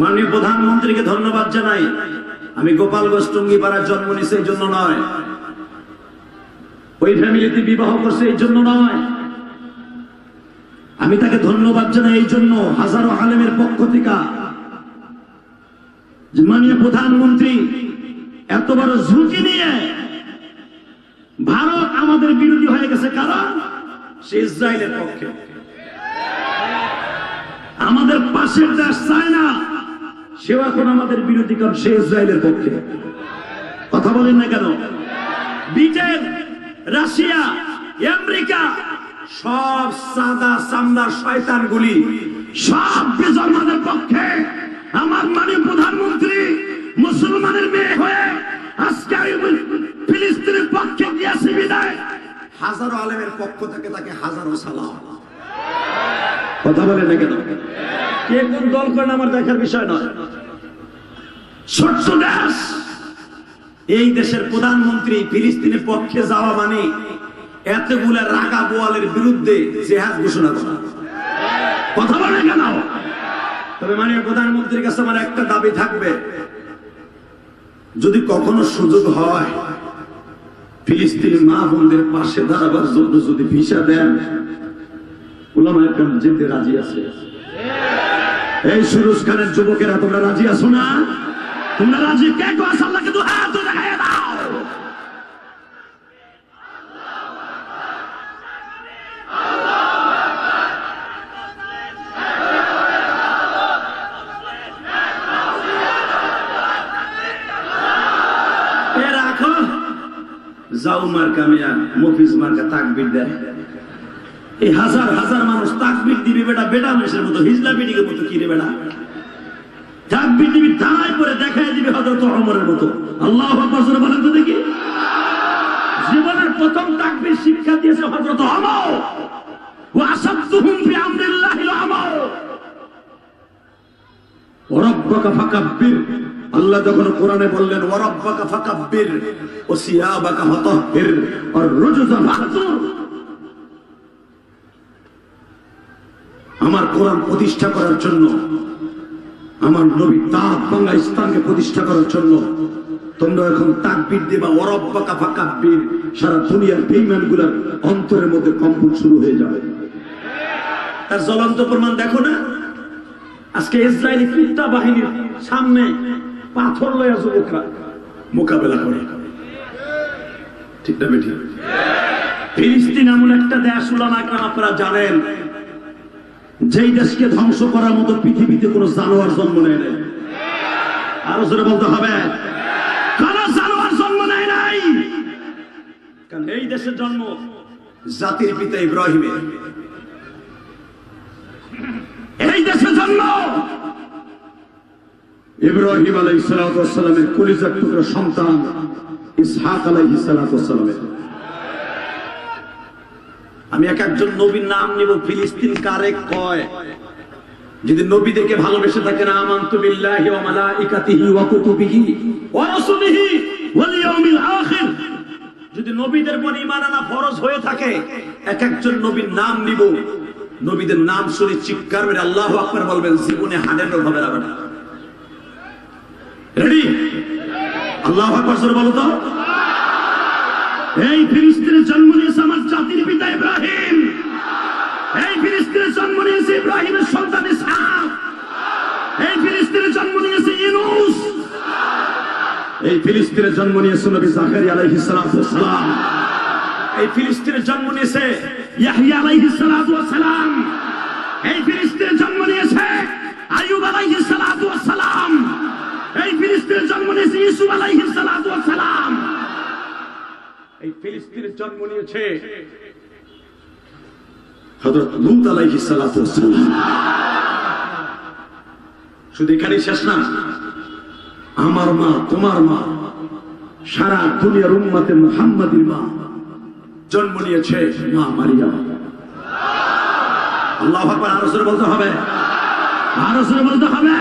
মাননীয় প্রধানমন্ত্রীকে ধন্যবাদ জানাই। আমি গোপালগঞ্জ টুঙ্গিপাড়ার জন্ম নিছে এই জন্য নয়। ওই ফ্যামিলিতে বিবাহ করছে এই জন্য নয়। আমি তাকে ধন্যবাদ জানাই এই জন্য হাজারো আলেমের পক্ষ থেকে। মাননীয় প্রধানমন্ত্রী এত বড় ঝুঁকি নিয়ে ভারত আমাদের বিরোধী হয়ে গেছে কারণ সে ইসরায়েলের পক্ষে। আমাদের পাশের দেশ চায়না। সেও এখন আমাদের বিরোধী কারণ, সে ইসরায়েলের পক্ষে। কথা বলেন না কেন? ব্রিটেন, রাশিয়া, আমেরিকা, সব সাদা সামদার শয়তান গুলি, সব বেজন্মাদের পক্ষে আমার মাননীয় প্রধানমন্ত্রী মুসলমানের মেয়ে হয়ে আজকে ফিলিস্তিনের পক্ষে দিয়েছি বিদায়। হাজারো আলেমের পক্ষ থেকে তাকে হাজারো সালাম। কথা বলে না কেন? কে কোন দল করেন আমার দেখার বিষয় নয়। এই দেশের প্রধানমন্ত্রী ফিলিস্তিনের পক্ষে যাওয়া মানে এতগুলা রাগা বোয়ালের বিরুদ্ধে জেহাদ ঘোষণা করা। কথা বলে কেন তবে মানে প্রধানমন্ত্রীর কাছে আমার একটা দাবি থাকবে। যদি কখনো সুযোগ হয়, ফিলিস্তিনি মা বোনদের পাশে দাঁড়াবার জন্য যদি ভিসা দেন ওলামা একরাম যেতে রাজি আছে। এই সুরুজ খানের যুবকেরা, তোমরা রাজি আছো না? তোমরা রাজি? কে কো আল্লাহকে দু হাত তুলে দেখাইয়া দাও। যাও মার্কা মিয়া, মফিজ মার্কা তাকবির দেয়। এই হাজার হাজার মানুষ বেটা বেটা মেশের মতো, হিজলা বেটিকের মতো কিরে বেটা? তাকবির দিবি দাঁড়ায় পরে দেখায় দিবে হজরত অমরের মতো। আল্লাহ আকবার বলেন তো দেখি। জীবনের প্রথম তাকবির শিক্ষা দিয়েছে হজরত অমর আল্লাহ যখন কোরআনে বললেন ওরব্বাকা ফাকাব্বির ও সিয়াবাকা ফাতাহহির আর রুজুজা ফাহজুর আমার কোরআন প্রতিষ্ঠা করার জন্য, আমার নবী তাপ বাংলা ইসলামকে প্রতিষ্ঠা করার জন্য, তোমরা এখন তাকবির দেবা অরব্বাকা ফাকাব্বির। সারা দুনিয়ার বেইমানগুলার অন্তরের মধ্যে কম্পন শুরু হয়ে যাবে। তার জ্বলন্ত প্রমাণ দেখো না? আজকে ইসরায়েলি কুত্তা বাহিনীর সামনে পাথর লয়া যুবকরা মোকাবেলা করে। ঠিক না বেঠি? ফিলিস্তিন এমন একটা দেশ উলামা আপনারা জানেন যেই দেশকে ধ্বংস করার মতো পৃথিবীতে কোনো জানোয়ার জন্ম নেয় নাই। আরও জোরে বলতে হবে। এই দেশের জন্ম জাতির পিতা ইব্রাহিমের। এই দেশে জন্ম ইব্রাহিম আলাই সালামের কলিজার টুকরা সন্তান ইসহাক আলাই সালামের। আমি এক একজন নবীর নাম নিব, ফিলিস্তিন কারে কয়? যদি নবীদেরকে ভালোবেসে আমান্তু বিল্লাহি ওয়া মালাইকাতিহি ওয়া কুতুবিহি ওয়া ওয়াল ইয়াউমিল আখির। যদি নবীদের ঈমান আনা ফরজ হয়ে থাকে, এক একজন নবীর নাম নিব। নবীদের নাম শুনে চিৎকার আল্লাহু আকবার বলবেন, জীবনে রোগ হবে না। রেডি আল্লাহু আকবার বলো তো। এই জন্ম জাতির পিতা ইব্রাহিম এই ফিলিস্তিনের জন্ম নিয়েছে ইব্রাহিমের সন্তান ইসহাক এই ফিলিস্তিনের জন্ম নিয়েছে ইউনুস এই ফিলিস্তিনের জন্ম নিয়েছে নবী জাকারিয়া আলাইহিস সালাম। এই ফিলিস্তিনের জন্ম নিয়েছে ইয়াহইয়া আলাইহিস সালাম। এই ফিলিস্তিনের জন্ম নিয়েছে আইয়ুব আলাইহিস সালাম। এই ফিলিস্তিনের জন্ম নিয়েছে ইউসুফ আলাইহিস সালাম। এই ফিলিস্তিনের জন্ম নিয়েছে হযরত লূত আলাইহিস সালাম। শুধু এখানেই শেষ না। আমার মা, তোমার মা সারা দুনিয়ার উম্মতে মুহাম্মাদির মা। জন্ম নিয়েছে মা মারিয়া। আল্লাহ আকবার বলতে হবে। আরও জোরে বলতে হবে।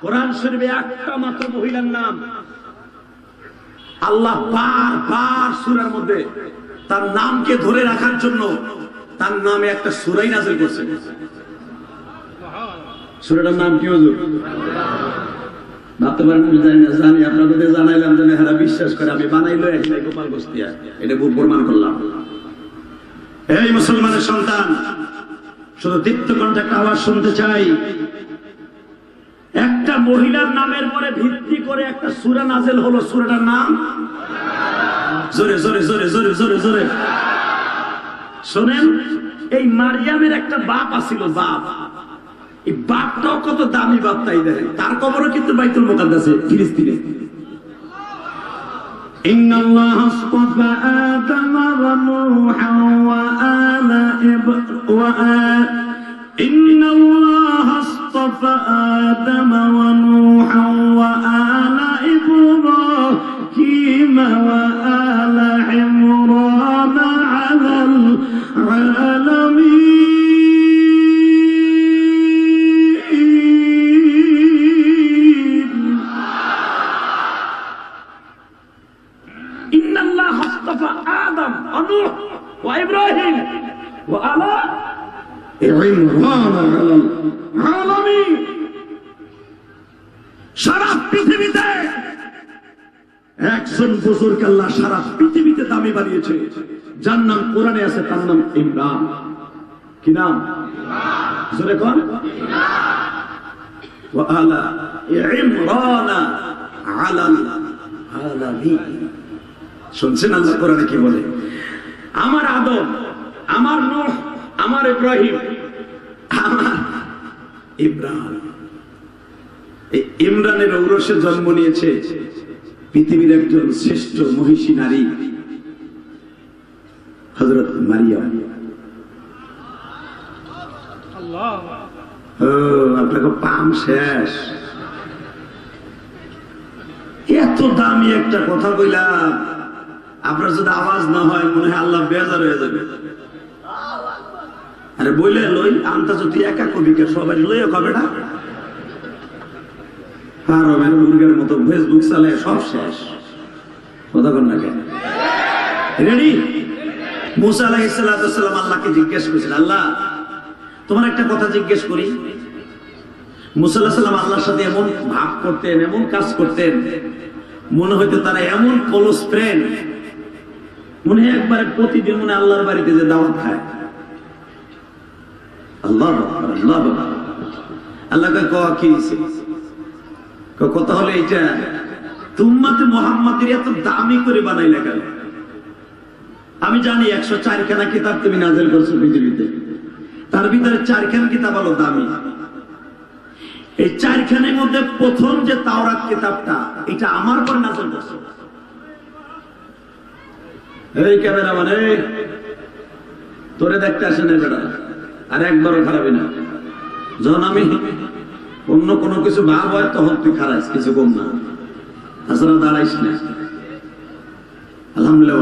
কোরআন শরীফে একটা মাত্র মহিলার নাম। আল্লাহ বার বার সুরার মধ্যে তার নামকে ধরে রাখার জন্য তার নামে একটা সুরাই নাজিল করছে। সুরাটার নাম কি হুজুর? ভাবতে পারেন আমি জানি না জানি আপনাদের জানাইলাম যেন এরা বিশ্বাস করে, আমি বানাইলো একলাই গোপাল বস্তিয়া এটা প্রমাণ করলাম। এই মুসলমানের সন্তান, শুধু দীপ্ত কণ্ঠে একটা আওয়াজ শুনতে চাই। একটা মহিলার নামের পরে ভিত্তি করে একটা সুরা নাজেল হলো, সুরাটার নাম? জোরে জোরে জোরে জোরে জোরে জোরে। শোনেন, এই মারিয়ামের একটা বাপ আছিল, বাপ। এই বাপটাও কত দামি বাপ তাই দেখেন তার কবরও কিন্তু বাইতুল মোকাদ্দাসে ফিলিস্তিনে إن الله اصطفى آدم ونوحا وآل إب... وآل إن الله اصطفى آدم ونوحا وآل إبراهيم وآل عمران على العالمين সারা পৃথিবীতে একজন বুজুর্গ আল্লাহ সারা পৃথিবীতে দামি বানিয়েছে যার নাম কোরআনে আছে তার নাম ইমরান কি নাম জোরে কোন وآل عمران على العالمين শুনছেন আল্লাহ কোরআনে কি বলে আমার আদম আমার নূহ আমার ইব্রাহিম আমার ইব্রাহিম এই ইমরানের ঔরসে জন্ম নিয়েছে পৃথিবীর একজন শ্রেষ্ঠ মহিষী নারী হজরত আপনাকে পাম শেষ। এত দামি একটা কথা কইলাম। আপনার যদি আওয়াজ না হয় মনে হয় আল্লাহ বেজার হয়ে যাবে। আরে বইলে লই, আনতা যদি একা কবিকে সবাই লইয়া কবে না? রমেন মুরগের মতো ফেসবুক চালায় সব শেষ। কথা কন না কেন? রেডি মুসা আলাহিসাল্লাম আল্লাহকে জিজ্ঞেস করেছিল আল্লাহ, তোমার একটা কথা জিজ্ঞেস করি। মুসাল্লাহ সাল্লাম আল্লাহর সাথে এমন ভাব করতেন, এমন কাজ করতেন, মনে হইতো তারা এমন ক্লোজ ফ্রেন্ড মনে একবারে প্রতিদিন মনে আল্লাহর বাড়িতে যে দাওয়াত খায়। আল্লাহ আকবার, আল্লাহ আকবার। আল্লাহ কি কথা হলো এইটা তুম্মাতে মোহাম্মদের এত দামি করে বানাইলে কেন? আমি জানি একশো চারখানা কিতাব তুমি নাজেল করছ পৃথিবীতে। তার ভিতরে চারখানা কিতাব হলো দামি। এই চারখানের মধ্যে প্রথম যে তাওরাত কিতাবটা এটা আমার পর নাজল করছে। এই ক্যামেরা মানে তোরে দেখতে আসে না বেড়া আর একবারও খারাপই না। যখন আমি অন্য কোনো কিছু ভাব হয়, তখন তুই খারাপ কিছু কম না। তাছাড়া দাঁড়াইস না। আলহামদুলিল্লাহ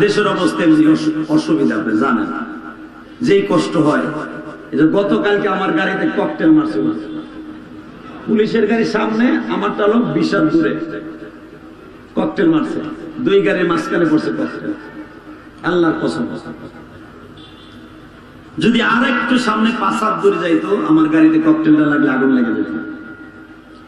দেশের অবস্থা এমনি অসুবিধা, আপনি জানেন। যেই কষ্ট হয় যে গতকালকে আমার গাড়িতে ককটেল মারছে পুলিশের গাড়ির সামনে আমারটা হলো বিশাল দূরে ককটেল মারছে। দুই গাড়ির মাঝখানে পড়ছে ককটেল। আল্লাহর কসম। যদি আর একটু সামনে পাঁচ হাত দূরে যাইতো আমার গাড়িতে ককটেলটা লাগলে আগুন লেগে যেত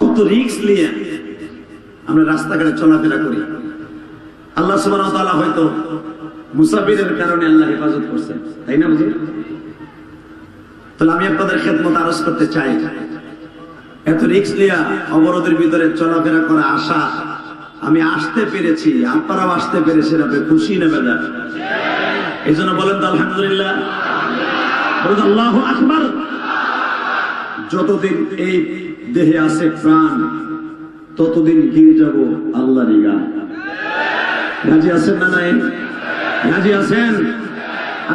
কত রিক্স নিয়ে আমরা রাস্তাঘাটে চলাফেরা করি। আল্লাহ তাআলা হয়তো মুসাফিরের কারণে আল্লাহ হেফাজত করছেন, তাই না বুঝি তাহলে আমি আপনাদের খেদমত আরজ করতে চাই। এত রিক্স লিয়া অবরোধের ভিতরে চলাফেরা করা আশা আমি আসতে পেরেছি, আপনারাও আসতে পেরেছেন, আপনি খুশি নেবে এই জন্য বলেন তো আলহামদুলিল্লাহ। আল্লাহ যতদিন এই দেহে আছে প্রাণ, ততদিন গিয়ে যাব আল্লাহর গান। রাজি আছেন না নাই? রাজি আছেন?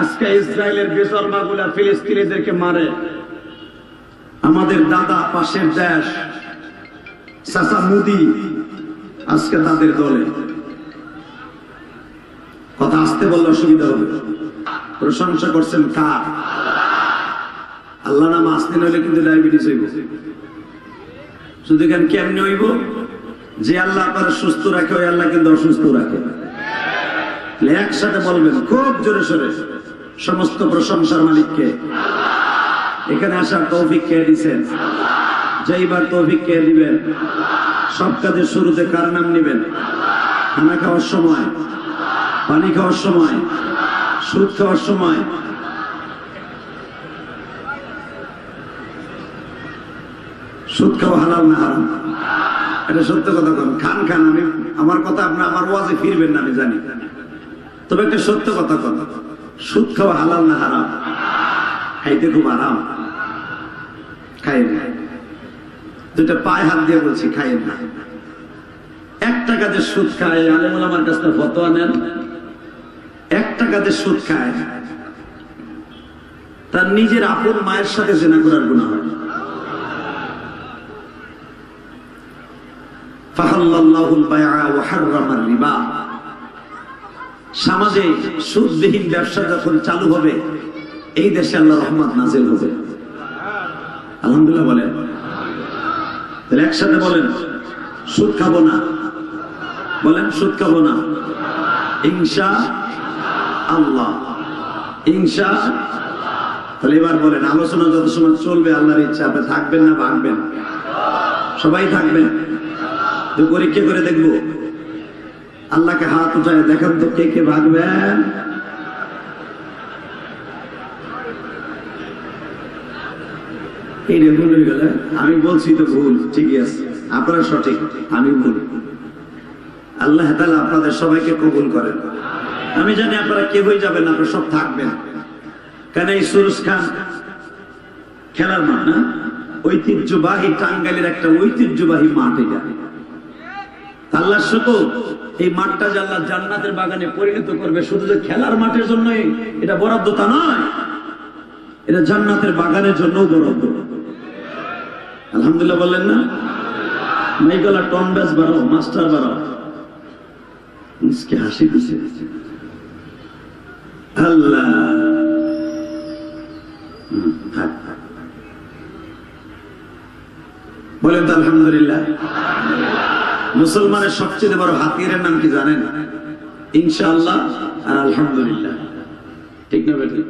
আজকে ইসরায়েলের বেসরমা গুলা ফিলিস্তিনিদেরকে মারে। আমাদের দাদা পাশের দেশ, চাচা মুদি, আজকে তাদের দলে। কথা আসতে বললে অসুবিধা হবে। প্রশংসা করছেন কার? আল্লাহ নাম আসতে নইলে কিন্তু ডায়াবেটিস হইব। শুধু কেন কেমনে হইব? যে আল্লাহ আপনার সুস্থ রাখে, ওই আল্লাহ কিন্তু অসুস্থ রাখে। একসাথে বলবেন, খুব জোরে সোরে, সমস্ত প্রশংসার মালিককে। এখানে আসার তৌফিক কে দিছেন? যাইবার তৌফিক কে দিবেন? সব কাজের শুরুতে কার নাম নিবেন? খানা খাওয়ার সময়, পানি খাওয়ার সময়, সুদ খাওয়ার সময় সুদ খাওয়া হালাল না। হারাম এটা সত্য কথা কন। খান খান, আমি আমার কথা আপনি আমার ওয়াজে ফিরবেন না, আমি জানি। তবে একটা সত্য কথা কন। সুদ খাওয়া হালাল না হারাম? খাইতে খুব আরাম। খাই না। দুটা পায়ে হাত দিয়ে বলছি, খাইয়েন না। এক টাকাতে সুদ খায় আলেমুল আমার কাছ থেকে ফতোয়া নেন। এক টাকাতে সুদ খায়। তার নিজের আপন মায়ের সাথে জেনা করার গুণা হয়। সমাজে সুদবিহীন ব্যবসা যখন চালু হবে, এই দেশে আল্লাহ রহমত নাজিল হবে। আলহামদুলিল্লাহ বলেন। তাহলে একসাথে বলেন, সুদ খাব না। বলেন, সুদ খাব না। ইনশা আল্লাহ। ইনশা তাহলে এবার বলেন, আলোচনা যত সময় চলবে, আল্লাহর ইচ্ছা, আপনি থাকবেন না ভাগবেন সবাই থাকবেন। তো পরীক্ষা করে দেখব। আল্লাহকে হাত উঠায় দেখান তো কে কে ভাগবেন। এই ভুল হয়ে গেল আমি বলছি তো ভুল, ঠিকই আছে। আপনারা সঠিক, আমি ভুল। আল্লাহ তাআলা আপনাদের সবাইকে কবুল করেন। আমি জানি আপনারা কে হয়ে যাবেন আপনারা সব থাকবেন। কেন এই সুরুজ খান খেলার মাঠ না ঐতিহ্যবাহী টাঙ্গাইলের একটা ঐতিহ্যবাহী মাঠ এটা। আল্লাহ শুধু এই মাঠটা যে আল্লাহ জান্নাতের বাগানে পরিণত করবে, শুধু যে খেলার মাঠের জন্যই, এটা বরাদ্দ তা নয়। এটা জান্নাতের বাগানের জন্য বরাদ্দ। আলহামদুলিল্লাহ বললেন না? মাইগলা টম ব্যাস বাড়ো মাস্টার বাড়ো মুসকে হাসি দিছে। আল্লাহ। বলেন তো আলহামদুলিল্লাহ। মুসলমানের সবচেয়ে বড় হাতিয়ারের নাম কি জানেন? ইনশাআল্লাহ আর আলহামদুলিল্লাহ। ঠিক না বেটি?